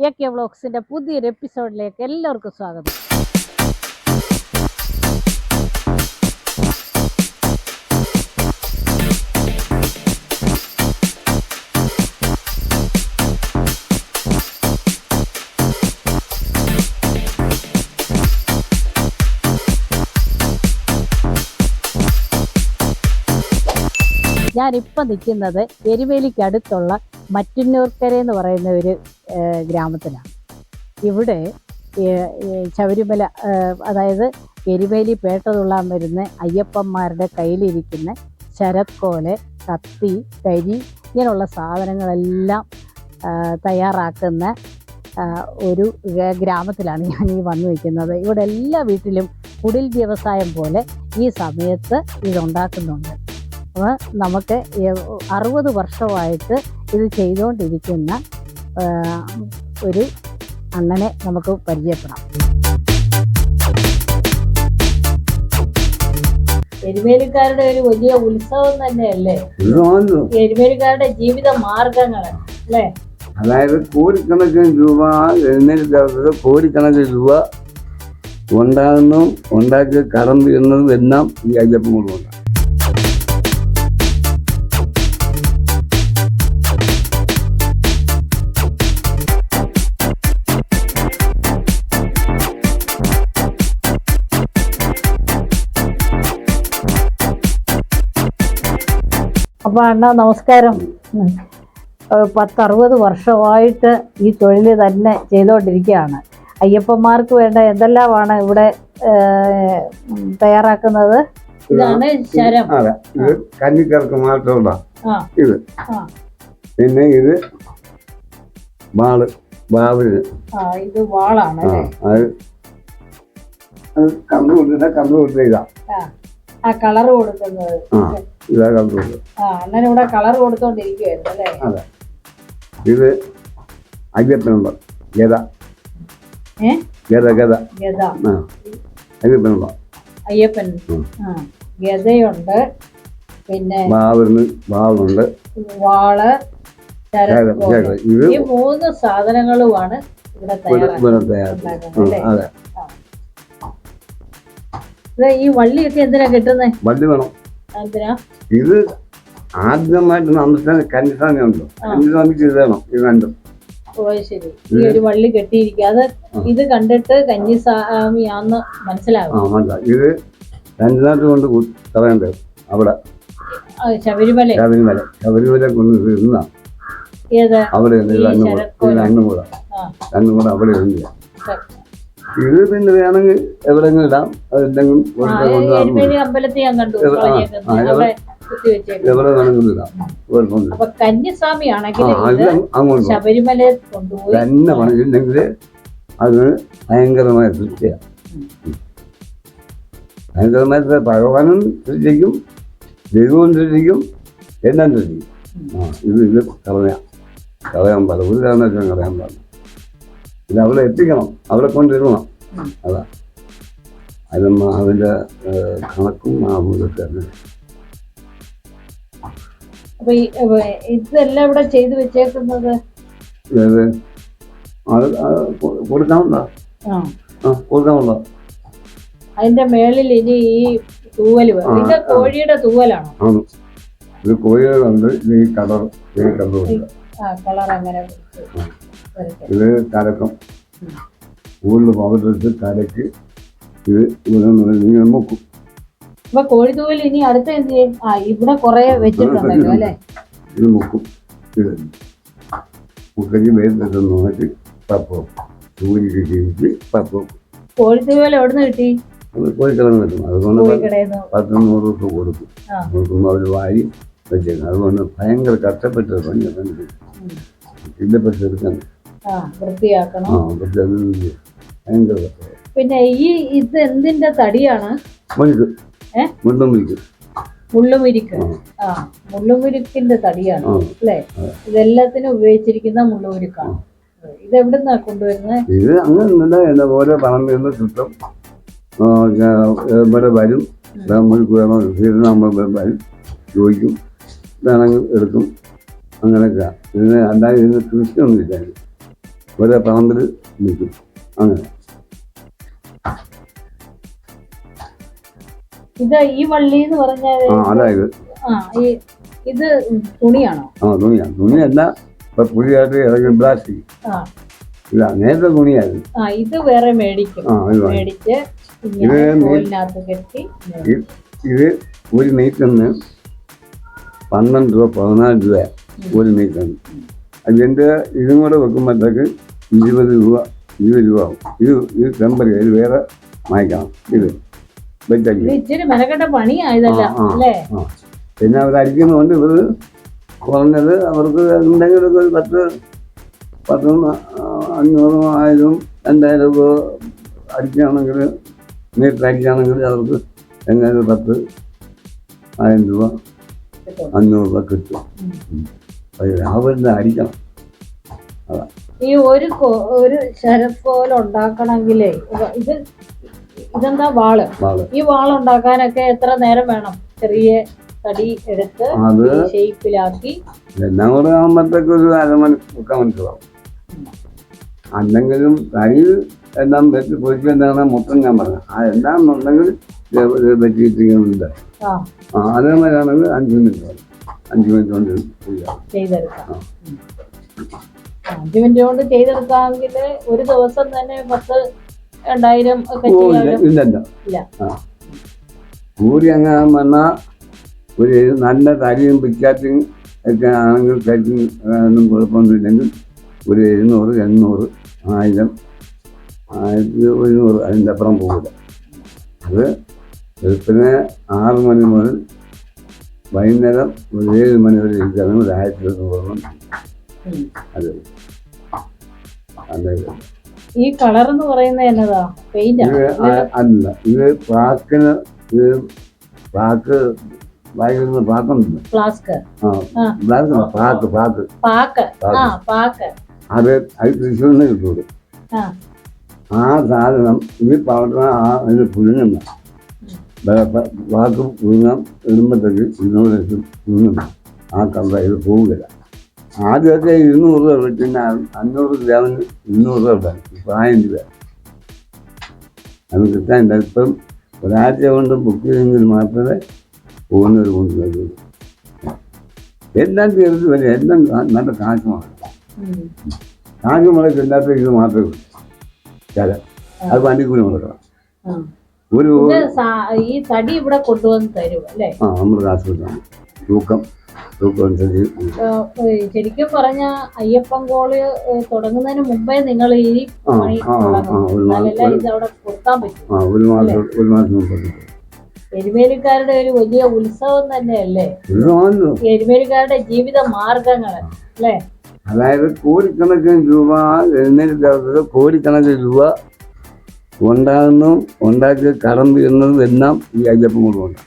A K വ്ളോഗ്സിന്റെ പുതിയൊരു എപ്പിസോഡിലേക്ക് എല്ലാവർക്കും സ്വാഗതം. ഞാനിപ്പോൾ നിൽക്കുന്നത് എരുമേലിക്കടുത്തുള്ള മറ്റുന്നൂർക്കര എന്ന് പറയുന്ന ഒരു ഗ്രാമത്തിലാണ്. ഇവിടെ ശബരിമല അതായത് എരിവേലി പേട്ട തുള്ളാൻ വരുന്ന അയ്യപ്പന്മാരുടെ കയ്യിലിരിക്കുന്ന ശരത്കോൽ കത്തി കരി ഇങ്ങനെയുള്ള സാധനങ്ങളെല്ലാം തയ്യാറാക്കുന്ന ഒരു ഗ്രാമത്തിലാണ് ഞാൻ ഈ വന്നു നിൽക്കുന്നത്. ഇവിടെ എല്ലാ വീട്ടിലും കുടിൽ വ്യവസായം പോലെ ഈ സമയത്ത് ഇതുണ്ടാക്കുന്നുണ്ട്. അപ്പോൾ നമുക്ക് അറുപത് വർഷമായിട്ട് ഇത് ചെയ്തുകൊണ്ടിരിക്കുന്ന ഒരു അണ്ണനെ നമുക്ക് പരിചയപ്പെടാം. എരുമേലിക്കാരുടെ ഒരു വലിയ ഉത്സവം തന്നെയല്ലേ? എരുമേലിക്കാരുടെ ജീവിത മാർഗങ്ങൾ അല്ലേ? അതായത് കോടിക്കണക്കിന് രൂപ എരുമേലിക്കാരുടെ കോടിക്കണക്കിന് രൂപ ഉണ്ടാകുന്നു ഉണ്ടാക്കി കടം തീരുന്നതും എല്ലാം ഈ അയ്യപ്പൻ കൊണ്ടുണ്ട് അപ്പോൾ അണ്ണ നമസ്കാരം. പത്തറുപത് വർഷമായിട്ട് ഈ തൊഴിൽ തന്നെ ചെയ്തുകൊണ്ടിരിക്കുകയാണ് അയ്യപ്പന്മാർക്ക് വേണ്ട എന്തെല്ലാമാണ് ഇവിടെ തയ്യാറാക്കുന്നത്? ഇതാണ് ശരം. കന്നിക്കർക്ക് മാത്രമുള്ള ആ. ഇത്. പിന്നെ ഇത് വാൾ വാവിന് ആ ഇത് വാളാണ് അത് കമ്പ് കൊടുത്തിട്ട് കമ്പ് കൊടുത്ത ഇതാ. ആ ആ കളർ കൊടുക്കുന്നത്. ആ. ഇതാ കളർ അണ്ണൻ ഇവിടെ കളർ കൊടുത്തോണ്ടിരിക്കുവായിരുന്നു അല്ലേ? അതെ. ഇത് അയ്യപ്പനുള്ള ഗത ഗത ഗത ഗത അയ്യപ്പനുള്ള അയ്യപ്പൻ. ഗതയുണ്ട് പിന്നെ വാവിന് വാവുണ്ട്. വാൾ ഈ മൂന്ന് സാധനങ്ങളുമാണ് ഇവിടെ തയ്യാറാക്കുന്നത്. ഈ വള്ളിയൊക്കെ എന്തിനാ കിട്ടുന്നത് വള്ളി വേണം. ഇത് ആദ്യമായിട്ട് നമ്മുടെ കന്നിസ്വാമി ഉണ്ടോ കന്നിസ്വാമിക്ക് ഇത് വേണം ഇത് രണ്ടും ഓ ശരി. ഈ ഒരു വള്ളി കെട്ടിയിരിക്കുക. അത് ഇത് കണ്ടിട്ട് ആ മനസ്സിലായി ഇത് കന്നിനാട്ട് കൊണ്ട് കു- അവിടെ. ശബരിമല. ശബരിമല. ശബരിമല കൊണ്ട് ഇരുന്ന അവിടെ രണ്ടും കൂടെ രണ്ടും കൂടെ അവിടെ ഇരുന്നില്ല ഇത് പിന്നെ വേണമെങ്കിൽ എവിടെങ്കിലും ഇടാം. അതെന്തെങ്കിലും അമ്പലത്തിൽ ഞാൻ കണ്ടു. എവിടെ വേണമെങ്കിലും ഇടാം. കുഴപ്പമൊന്നുമില്ല അപ്പൊ കന്യസ്വാമി ആണെങ്കിൽ ആ അത് അങ്ങോട്ട് പോകും. ശബരിമലയിൽ കൊണ്ടുപോയി തന്നെ പണിയില്ലെങ്കിൽ അത് ഭയങ്കരമായ തൃപ്തിയാണ് ഭയങ്കരമായ. ഭഗവാനും സൃഷ്ടിക്കും ദൈവവും സൃഷ്ടിക്കും എല്ലാം ആ ഇത് ഇത് കളയാ. കളയാൻ പാടില്ല. ഒരു കാരണവശാലും കളയാൻ പാടില്ല. ഇത് അവിടെ എത്തിക്കണം അവിടെ കൊണ്ടിരുന്നണം. അതാ. അത് അതിന്റെ കണക്കും ആവുന്നതൊക്കെ അപ്പൊ ഇതെല്ലാം ഇവിടെ ചെയ്തു വെച്ചേക്കുന്നത്? കൊടുക്കാവുന്നതാ. കൊടുക്കാവുന്നതാ. അതിന്റെ മേളിൽ ഇനി ഈ തൂവൽ വരും. ഇത് കോഴിയുടെ തൂവലാണോ? ഇത് കോഴികളുണ്ട് ഈ കളർ കളർ അങ്ങനെ. ഇത് കലക്കം. ഉം. കൂടുതൽ പൗഡർ ഇട്ട് കലക്കി. ഇത് ഇങ്ങനെ മുക്കും അപ്പൊ കോഴിത്തൂവൽ തൂവൽ ഇനി അടുത്ത എന്ത് ചെയ്യും? ആ ഇവിടെ കുറെ വെച്ചിട്ടുണ്ടല്ലോ അല്ലേ? ഇത് മുക്കും ഇത് മുക്കയ്ക്ക് വേദന നോക്കി പപ്പം സൂര്യക്ക് ജീവിച്ച് പപ്പം കോഴി തൂവൽ എവിടുന്ന് കിട്ടി? അതുകൊണ്ട് പത്ത് നൂറ് കൊടുക്കും. ആ. കൊടുക്കുമ്പോൾ അവർ വാരി വെച്ചേക്കും. അതുകൊണ്ട് ഭയങ്കര കഷ്ടപ്പെട്ട പണിയാണ് എനിക്ക് ഉം. വൃത്തിയാക്കണം. ഭയങ്കര പിന്നെ ഈ ഇത് എന്തിന്റെ തടിയാണ്? മുള്ളുമുരിക്ക്. ആ. മുള്ളുമുരിക്കിന്റെ തടിയാണ്. അല്ലേ. ഇതെല്ലാത്തിനും ഉപയോഗിച്ചിരിക്കുന്ന മുള്ളുമുരിക്കാണ്. ഇത് എവിടുന്നാ കൊണ്ടുവരുന്നത് ഇത് അങ്ങനെ എന്നെ പോലെ പറമ്പിൽ നിന്ന് കിട്ടും ഇവിടെ വരും. മുഴുക്ക് വേണോ. നമ്മൾ വരും. ചോദിക്കും. വേണമെങ്കിൽ എടുക്കും. അങ്ങനെയൊക്കെ ഇതിന് അല്ലാതെ ഇതിന് കൃഷിയൊന്നുമില്ല ഒരേ പറമ്പിൽ നിൽക്കും. അങ്ങനെ. ഇത് ഈ വള്ളി എന്ന് പറഞ്ഞാൽ ആ അതായത് ആ ഈ ഇത് തുണിയാണോ? ആ തുണിയാണ്. തുണിയല്ല ഇപ്പൊ പുതിയതായിട്ട് ഇറങ്ങി പ്ലാസ്റ്റിക് ഇല്ല നേരത്തെ തുണിയായിരുന്നു. ആ ഇത് വേറെ മേടിക്കും. മേടിച്ച് ഇത് ഒരു മീറ്ററിന് പന്ത്രണ്ട് രൂപ പതിനാല് രൂപ ഒരു മീറ്ററിന് അതിന്റെ ഇതും കൂടെ വെക്കുമ്പോഴത്തേക്ക് ഇരുപത് രൂപ ഇരുപത് രൂപ ആവും. ഇത് ഇത് നമ്പർ ഇത് വേറെ വാങ്ങിക്കണം. ഇത് ഇച്ചിരി മെനക്കെട്ട പണിയായതല്ല. അല്ലേ? ആ. പിന്നെ അവർ അടിക്കുന്നതുകൊണ്ട് ഇവർ കുറഞ്ഞത് അവർക്ക് എന്തെങ്കിലും ഒരു പത്ത് പത്തും അഞ്ഞൂറും ആയിരം രണ്ടായിരം രൂപ അടിക്കുകയാണെങ്കിൽ നേരിട്ട് അടിക്കുകയാണെങ്കിൽ അവർക്ക് എങ്ങനെ പത്ത് ആയിരം രൂപ അഞ്ഞൂറ് രൂപ കിട്ടും. അത് ലാഭം അടിക്കണം. ഈ ഒരു ഒരു ശരക്കോല ഉണ്ടാക്കണമെങ്കിലേ ഇത് ഇതെന്താ വാൾ? ഈ വാൾ ഉണ്ടാക്കാനൊക്കെ എത്ര നേരം വേണം? ചെറിയ തടി എടുത്ത് ഷേപ്പിലാക്കി. എല്ലാം കൂടെ ആകുമ്പോഴത്തേക്ക് ഒരു അരമണി മുക്കാൽ മണിക്കൂറാവും. അല്ലെങ്കിലും തൈ എല്ലാം വെച്ച് പൊരിച്ച് എന്താണ് മൊത്തം ഞാൻ പറഞ്ഞത്. ആ എല്ലാം ഉണ്ടെങ്കിൽ ആ. ആ അതേമാതിരിയാണെങ്കിൽ അഞ്ച് മിനിറ്റ് അഞ്ച് മിനിറ്റ് കൊണ്ട് ചെയ്യാം അഞ്ച് മിനിറ്റ് കൊണ്ട് ചെയ്തെടുക്കാമെങ്കിൽ ഒരു ദിവസം തന്നെ പത്ത് രണ്ടായിരം ഒക്കെ ഇല്ല കൂടി അങ്ങനെ വന്നാൽ ഒരു നല്ല തരിയും പിക്കാറ്റും ഒക്കെ ആണെങ്കിൽ കഴിക്കും കുഴപ്പമൊന്നുമില്ലെങ്കിൽ ഒരു എഴുന്നൂറ് എണ്ണൂറ് ആയിരം ആയിരത്തി ഒരുന്നൂറ് അതിന്റെ അപ്പുറം പോകില്ല അത് വെളുപ്പിന് ആറ് മണി മുതൽ വൈകുന്നേരം ഒരു ഏഴ് മണി വരെ ഇരിക്കുകയാണെങ്കിൽ ഒരു ആയിരത്തി ഒരുന്നൂറ് ഉം. അത്. അതെ ഈ കളർ എന്ന് പറയുന്നത് എന്നതാ? പെയിന്റ്? ആ- അല്ല. ഇത് പാക്കിന് ഇത് പാക്ക് വായിക്കുന്ന പാക്കുണ്ട് ഫ്ലാസ്ക്. ആ പാക്ക്. ആ പാക്ക്. അത് അത് തൃശ്ശൂരിൽ നിന്ന് കിട്ടുള്ളൂ ആ. ആ സാധനം ഇത് ആ ഇത് പുഴുങ്ങുന്ന. വാക്ക് പുഴുങ്ങാൻ ഇടുമ്പോഴത്തേക്ക് ഇരുന്നൂറ് പുഴുങ്ങുന്ന. ആ കളർ ഇത് പോവുകയില്ല. ആദ്യമൊക്കെ ഇരുന്നൂറ് രൂപ പിന്നെ അഞ്ഞൂറ് ഗ്രാമിന് ഇരുന്നൂറ് രൂപ ഇപ്പം ആയിരം രൂപ. അത് കിട്ടാനില്ല. ഇപ്പം ഒരാഴ്ച കൊണ്ട് ബുക്ക് ചെയ്തെങ്കിൽ മാത്രമേ പോകുന്നവർ കൊണ്ടുവരുള്ളൂ എല്ലാം തീർത്ത് വരെ. എല്ലാം നല്ല കാശുമാണ്. കാശ് മുളയ്ക്ക് ഇല്ലാത്ത ഇത് മാത്രമേ ചില അത് വണ്ടിക്കൂലി മുളക്കണം. ഒരു ഈ തടി ഇവിടെ കൊണ്ടുവന്ന് തരും ആ നമ്മൾ കാശ് കൊടുക്കണം തൂക്കം. ശരിക്കും പറഞ്ഞ അയ്യപ്പൻ കോൾ തുടങ്ങുന്നതിന് മുമ്പേ നിങ്ങൾ ഈ പണി. എരുമേലിക്കാരുടെ ഒരു വലിയ ഉത്സവം തന്നെയല്ലേ? എരുമേലിക്കാരുടെ ജീവിത മാർഗങ്ങൾ അല്ലേ? അതായത് കോടിക്കണക്കിന് രൂപ എഴുന്നേൽക്കാത്തത് കോടിക്കണക്കിന് രൂപ ഉണ്ടാകുന്നു ഉണ്ടാക്കി കടം തീരുന്നതും എല്ലാം ഈ അയ്യപ്പൻ കൊണ്ടുണ്ടാകും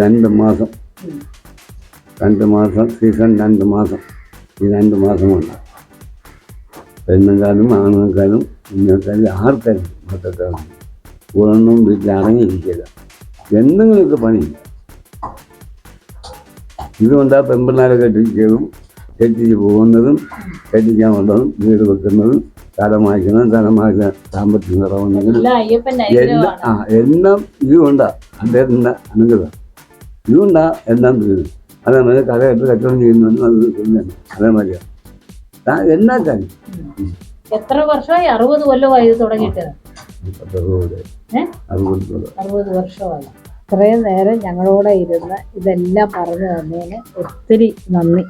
രണ്ട് മാസം. രണ്ട് മാസം സീസൺ രണ്ട് മാസം. ഈ രണ്ട് മാസം കൊണ്ട് പെണ്ണുകാരും ആണുങ്ങൾക്കാരും കുഞ്ഞുങ്ങൾക്കാരും ആർക്കാരും മക്കൾക്കാരും ഒന്നും വീട്ടിൽ അടങ്ങിയിരിക്കില്ല എന്തെങ്കിലുമൊക്കെ പണിയില്ല. ഇതുകൊണ്ടാ പെമ്പിള്ളാരെ കെട്ടിച്ചതും കെട്ടിച്ച് പോകുന്നതും കെട്ടിക്കാൻ കൊണ്ടതും വീട് വെക്കുന്നതും തലം മായ്ക്കുന്നതും തലം മായ്ക്കാൻ സാമ്പത്തിക കുറവുണ്ടെങ്കിൽ എല്ലാം ആ എല്ലാം ഇതുകൊണ്ടാ. അദ്ദേഹത്തിന്റെ അനുഗ്രഹം. ഇതുകൊണ്ടാ എല്ലാം തീരുന്നത്. അതേമാതിരി കടയിട്ട് കച്ചവടം ചെയ്യുന്നതും അത് തന്നെയാണ് അതേ താ- എല്ലാ കാര്യം? ഉം. എത്ര വർഷമായി? അറുപത് കൊല്ലമായി ഇത് തുടങ്ങിയിട്ട്. അറുപത് വർഷമായി. ഇത്രയും നേരം ഞങ്ങളോടെ ഇരുന്ന് ഇതെല്ലാം പറഞ്ഞു തന്നതിന് ഒത്തിരി നന്ദി.